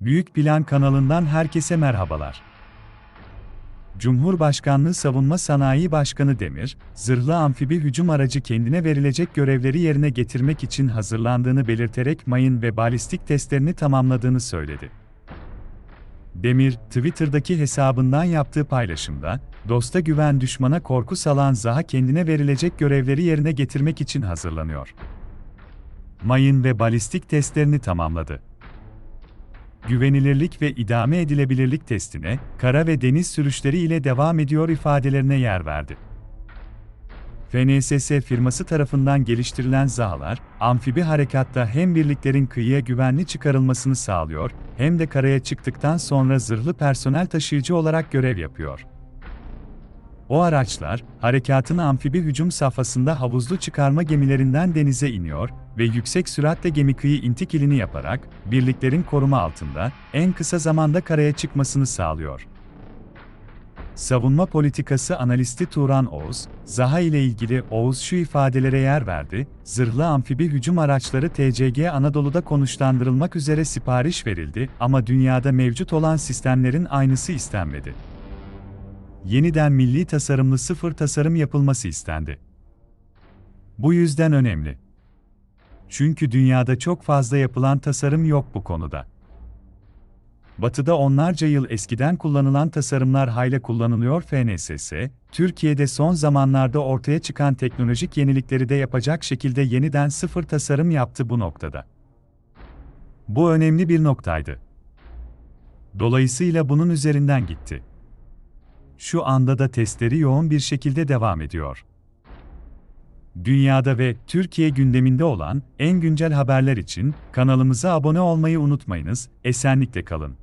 Büyük Plan kanalından herkese merhabalar. Cumhurbaşkanlığı Savunma Sanayi Başkanı Demir, zırhlı amfibi hücum aracı kendine verilecek görevleri yerine getirmek için hazırlandığını belirterek mayın ve balistik testlerini tamamladığını söyledi. Demir, Twitter'daki hesabından yaptığı paylaşımda, dosta güven düşmana korku salan Zaha kendine verilecek görevleri yerine getirmek için hazırlanıyor. Mayın ve balistik testlerini tamamladı güvenilirlik ve idame edilebilirlik testine, kara ve deniz sürüşleri ile devam ediyor ifadelerine yer verdi. FNSS firması tarafından geliştirilen ZAH'lar, amfibi harekatta hem birliklerin kıyıya güvenli çıkarılmasını sağlıyor, hem de karaya çıktıktan sonra zırhlı personel taşıyıcı olarak görev yapıyor. O araçlar, harekatın amfibi hücum safhasında havuzlu çıkarma gemilerinden denize iniyor ve yüksek süratle gemi kıyı intikilini yaparak, birliklerin koruma altında, en kısa zamanda karaya çıkmasını sağlıyor. Savunma politikası analisti Turan Oğuz, Zaha ile ilgili Oğuz şu ifadelere yer verdi, zırhlı amfibi hücum araçları TCG Anadolu'da konuşlandırılmak üzere sipariş verildi ama dünyada mevcut olan sistemlerin aynısı istenmedi yeniden milli tasarımlı sıfır tasarım yapılması istendi. Bu yüzden önemli. Çünkü dünyada çok fazla yapılan tasarım yok bu konuda. Batı'da onlarca yıl eskiden kullanılan tasarımlar hayli kullanılıyor FNSS, Türkiye'de son zamanlarda ortaya çıkan teknolojik yenilikleri de yapacak şekilde yeniden sıfır tasarım yaptı bu noktada. Bu önemli bir noktaydı. Dolayısıyla bunun üzerinden gitti şu anda da testleri yoğun bir şekilde devam ediyor. Dünyada ve Türkiye gündeminde olan en güncel haberler için kanalımıza abone olmayı unutmayınız. Esenlikle kalın.